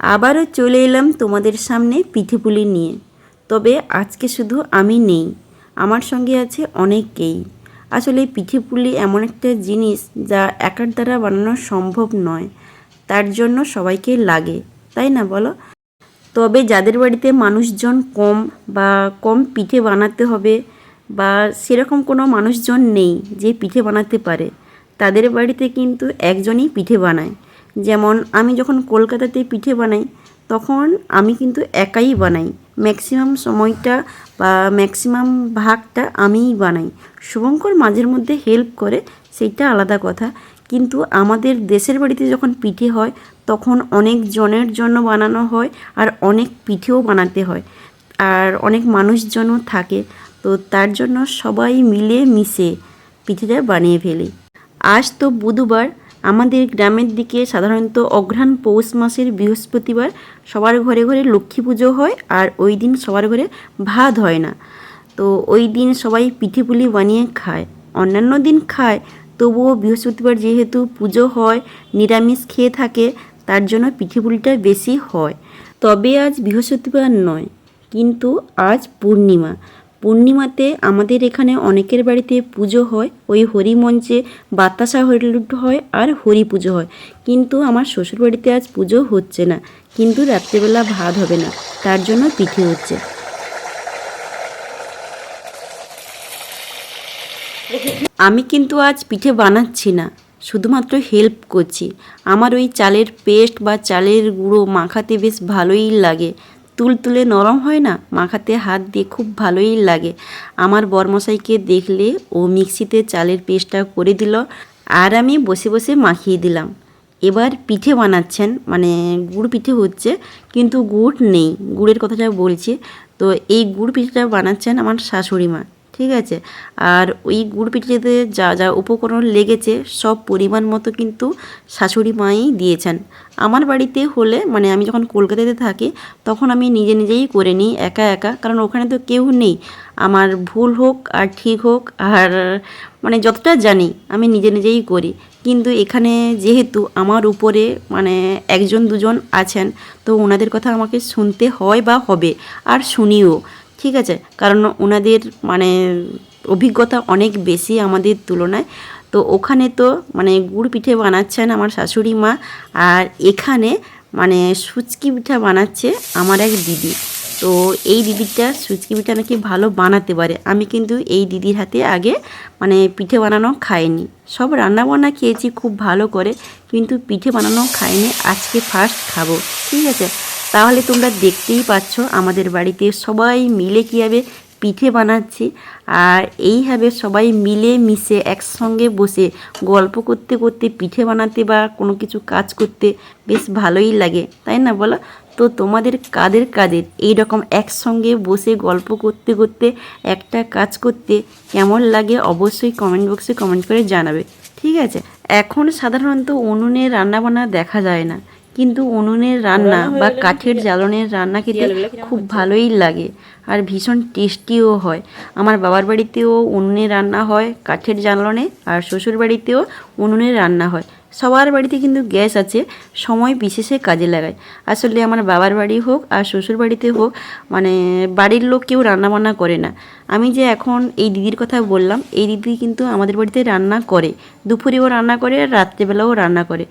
আবারও চলে এলাম তোমাদের সামনে পিঠেপুলি নিয়ে। তবে আজকে শুধু আমি নেই, আমার সঙ্গে আছে অনেকেই আসলে পিঠেপুলি এমন একটা জিনিস যা একার দ্বারা বানানো সম্ভব নয়, তার জন্য সবাইকে লাগে, তাই না বলো? তবে যাদের বাড়িতে মানুষজন কম বা কম পিঠে বানাতে হবে বা সেরকম কোনো মানুষজন নেই যে পিঠে বানাতে পারে, তাদের বাড়িতে কিন্তু একজনই পিঠে বানায়। যেমন আমি যখন কলকাতাতে পিঠে বানাই, তখন আমি কিন্তু একাই বানাই। ম্যাক্সিমাম সময়টা বা ম্যাক্সিমাম ভাগটা আমিই বানাই। শুভঙ্কর মাঝের মধ্যে হেল্প করে, সেইটা আলাদা কথা। কিন্তু আমাদের দেশের বাড়িতে যখন পিঠে হয়, তখন অনেক জনের জন্য বানানো হয় আর অনেক পিঠেও বানাতে হয়। আর অনেক মানুষজনও থাকে। তো তার জন্য সবাই মিলে মিশে পিঠেটা বানিয়ে ফেলি। আজ তো বুধবার আমাদের গ্রামের দিকে সাধারণত অঘ্রাণ পৌষ মাসের বৃহস্পতিবার সবার ঘরে ঘরে লক্ষ্মী পুজো হয় আর ওই দিন সবার ঘরে ভাত হয় না। তো ওই দিন সবাই পিঠে পুলি বানিয়ে খায়। অন্যান্য দিন খায়, তবুও বৃহস্পতিবার যেহেতু পুজো হয়, নিরামিষ খেয়ে থাকে, তার জন্য পিঠে পুলিটা বেশি হয়। তবে আজ বৃহস্পতিবার নয়, কিন্তু আজ পূর্ণিমা। পূর্ণিমাতে আমাদের এখানে অনেকের বাড়িতে পুজো হয়, ওই হরি মঞ্চে বাতাসা হরিলুট হয় আর হরি পুজো হয়। কিন্তু আমার শ্বশুর বাড়িতে আজ পুজো হচ্ছে না, কিন্তু রাত্রেবেলা ভাত হবে না, তার জন্য পিঠে হচ্ছে। আমি কিন্তু আজ পিঠে বানাচ্ছি না, শুধুমাত্র হেল্প করছি। আমার ওই চালের পেস্ট বা চালের গুঁড়ো মাখাতে বেশ ভালোই লাগে। তুলতুলে নরম হয় না? মাখাতে হাত দিয়ে খুব ভালোই লাগে। আমার বরমশাইকে দেখলে ও মিক্সিতে চালের পেস্টটা করে দিল আর আমি বসে বসে মাখিয়ে দিলাম। এবার পিঠে বানাচ্ছেন মানে গুড় পিঠে হচ্ছে, কিন্তু গুড় নেই। গুড়ের কথাটা বলছি, তো এই গুড় পিঠেটা বানাচ্ছেন আমার শাশুড়ি মা। ঠিক আছে? আর ওই গুড় পিঠেতে যা যা উপকরণ লেগেছে, সব পরিমাণ মতো কিন্তু শাশুড়ি মাই দিয়েছেন। আমার বাড়িতে হলে মানে আমি যখন কলকাতাতে থাকি, তখন আমি নিজে নিজেই করে নিই একা একা, কারণ ওখানে তো কেউ নেই। আমার ভুল হোক আর ঠিক হোক, আর মানে যতটা জানি, আমি নিজে নিজেই করি। কিন্তু এখানে যেহেতু আমার উপরে মানে একজন দুজন আছেন, তো ওনাদের কথা আমাকে শুনতে হয় বা হবে, আর শুনিও। ঠিক আছে, কারণ ওনাদের মানে অভিজ্ঞতা অনেক বেশি আমাদের তুলনায়। তো ওখানে তো মানে গুড় পিঠে বানাচ্ছেন আমার শাশুড়ি মা, আর এখানে মানে সুচকি পিঠা বানাচ্ছে আমার এক দিদি। তো এই দিদিটা সুচকি পিঠা নাকি ভালো বানাতে পারে। আমি কিন্তু এই দিদির হাতে আগে মানে পিঠে বানানো খাইনি। সব রান্না বান্না খেয়েছি, খুব ভালো করে, কিন্তু পিঠে বানানো খাইনি, আজকে ফার্স্ট খাব, ঠিক আছে? তাহলে তোমরা দেখতেই পাচ্ছ আমাদের বাড়িতে সবাই মিলে কীভাবে পিঠে বানাচ্ছি। আর এইভাবে সবাই মিলে মিশে একসঙ্গে বসে গল্প করতে করতে, পিঠে বানাতে বা কোনো কিছু কাজ করতে বেশ ভালোই লাগে, তাই না বলো? তো তোমাদের কাদের কাদের এই রকম একসঙ্গে বসে গল্প করতে করতে, একটা কাজ করতে কেমন লাগে অবশ্যই কমেন্ট বক্সে কমেন্ট করে জানাবে। ঠিক আছে? এখন সাধারণত উনুনে রান্নাবান্না দেখা যায় না। কিন্তু উনুনের রান্না বা কাঠের জ্বালনের রান্না খেতে খুব ভালোই লাগে আর ভীষণ টেস্টিও হয়। আমার বাবার বাড়িতেও উনুনে রান্না হয় কাঠের জ্বালনে আর শ্বশুর বাড়িতেও উনুনে রান্না হয়। সবার বাড়িতে কিন্তু গ্যাস আছে সময় বিশেষে কাজে লাগায়। আসলে আমার বাবার বাড়ি হোক আর শ্বশুর বাড়িতে হোক মানে বাড়ির লোক কেউ রান্নাবান্না করে না। আমি যে এখন এই দিদির কথা বললাম এই দিদি কিন্তু আমাদের বাড়িতে রান্না করে। দুপুরেও রান্না করে আর রাত্রেবেলাও রান্না করে।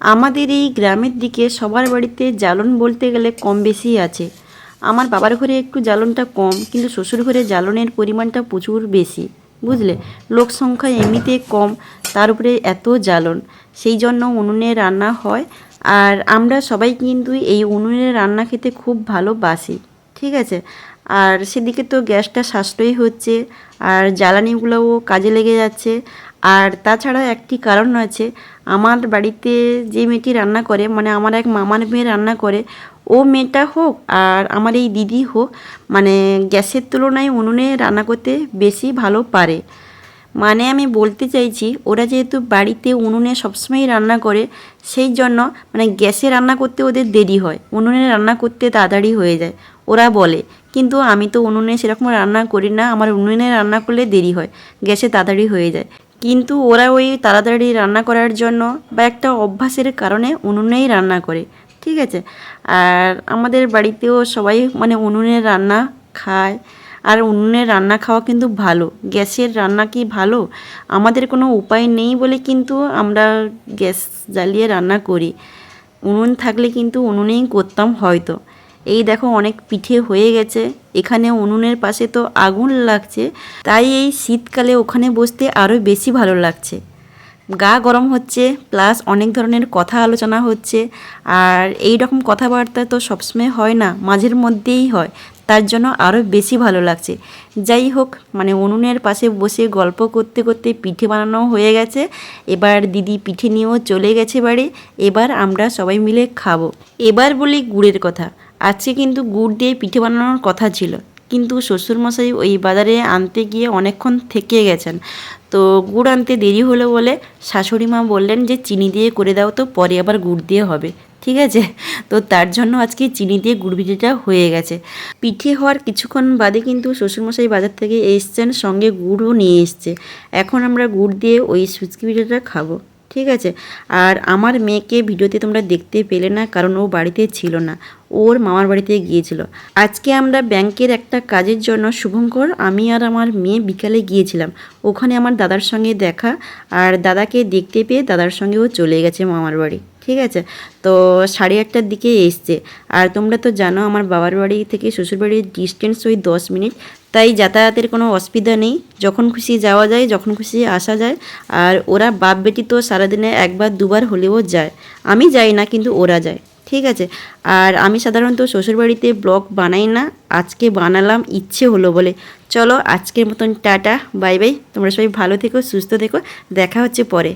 আমাদের এই গ্রামের দিকে সবার বাড়িতে জ্বালন বলতে গেলে কম বেশি আছে। আমার বাবার ঘরে একটু জ্বালনটা কম, কিন্তু শ্বশুর ঘরে জ্বালনের পরিমাণটা প্রচুর বেশি, বুঝলে? লোক সংখ্যা এমনিতে কম, তার উপরে এত জ্বালন। সেই জন্য উনুনে রান্না হয়, আর আমরা সবাই কিন্তু এই উনুনে রান্না খেতে খুব ভালোবাসি, ঠিক আছে? আর সেদিকে তো গ্যাসটা সাশ্রয়ী হচ্ছে, আর জ্বালানিগুলোও কাজে লেগে যাচ্ছে আর তাছাড়া একটি কারণ আছে, আমার বাড়িতে যে মেয়েটি রান্না করে মানে আমার এক মামার মেয়ে রান্না করে, ও মেয়েটা হোক আর আমার এই দিদি হোক মানে গ্যাসের তুলনায় উনুনে রান্না করতে বেশি ভালো পারে। মানে আমি বলতে চাইছি, ওরা যেহেতু বাড়িতে উনুনে সবসময়ই রান্না করে, সেই জন্য মানে গ্যাসে রান্না করতে ওদের দেরি হয়, উনুনে রান্না করতে তাড়াতাড়ি হয়ে যায়, ওরা বলে। কিন্তু আমি তো উনুনে সেরকম রান্না করি না, আমার উনুনে রান্না করলে দেরি হয়, গ্যাসে তাড়াতাড়ি হয়ে যায়। কিন্তু ওরা ওই তাড়াতাড়ি রান্না করার জন্য বা একটা অভ্যাসের কারণে উনুনেই রান্না করে, ঠিক আছে? আর আমাদের বাড়িতেও সবাই মানে উনুনে রান্না খায়। আর উনুনে রান্না খাওয়া কিন্তু ভালো। গ্যাসের রান্না কি ভালো? আমাদের কোনো উপায় নেই বলে কিন্তু আমরা গ্যাস জ্বালিয়ে রান্না করি। উনুন থাকলে কিন্তু উনুনেই করতাম হয়তো। এই দেখো অনেক পিঠে হয়ে গেছে। এখানে উনুনের পাশে তো আগুন লাগছে। তাই এই শীতকালে ওখানে বসতে আরও বেশি ভালো লাগছে। গা গরম হচ্ছে প্লাস অনেক ধরনের কথা আলোচনা হচ্ছে। আর এই রকম কথাবার্তা তো সবসময় হয় না, মাঝের মধ্যেই হয়। তার জন্য আরও বেশি ভালো লাগছে। যাই হোক মানে উনুনের পাশে বসে গল্প করতে করতে পিঠে বানানো হয়ে গেছে। এবার দিদি পিঠে নিয়েও চলে গেছে বাড়ি। এবার আমরা সবাই মিলে খাব। এবার বলি গুড়ের কথা। আজকে কিন্তু গুড় দিয়ে পিঠে বানানোর কথা ছিল। কিন্তু শ্বশুরমশাই ওই বাজারে আনতে গিয়ে অনেকক্ষণ থেকে গেছেন। তো গুড় আনতে দেরি হলো বলে শাশুড়ি মা বললেন যে, চিনি দিয়ে করে দাও তো, পরে আবার গুড় দিয়ে হবে। ঠিক আছে? তো তার জন্য আজকে চিনি দিয়ে গুড় পিঠেটা হয়ে গেছে। পিঠে হওয়ার কিছুক্ষণ বাদে কিন্তু শ্বশুরমশাই বাজার থেকে এসছেন, সঙ্গে গুড়ও নিয়ে এসছে। এখন আমরা গুড় দিয়ে ওই সুচকি পিঠেটা খাব। ঠিক আছে? আর আমার মেয়েকে ভিডিওতে তোমরা দেখতে পেলে না, কারণ ও বাড়িতে ছিল না। ওর মামার বাড়িতে গিয়েছিল। আজকে আমরা ব্যাংকের একটা কাজের জন্য শুভঙ্কর, আমি আর আমার মেয়ে বিকালে গিয়েছিলাম। ওখানে আমার দাদার সঙ্গে দেখা, আর দাদাকে দেখতে পেয়ে দাদার সঙ্গে ও চলে গেছে মামার বাড়ি। ঠিক আছে? তো সাড়ে আটটার দিকে এসছে। আর তোমরা তো জানো, আমার বাবার বাড়ি থেকে শ্বশুরবাড়ির ডিস্টেন্স ওই দশ মিনিট। তাই যাতায়াতের কোনো অসুবিধা নেই। যখন খুশি যাওয়া যায়, যখন খুশি আসা যায়। আর ওরা বাপ বেটি তো সারাদিনে একবার, দুবার হলেও যায়। আমি যাই না, কিন্তু ওরা যায়। ঠিক আছে? আর আমি সাধারণত শ্বশুরবাড়িতে ব্লগ বানাই না। আজকে বানালাম, ইচ্ছে হলো বলে। চলো আজকের মতন টাটা, বাই বাই। তোমরা সবাই ভালো থেকো, সুস্থ থেকো। দেখা হচ্ছে পরে।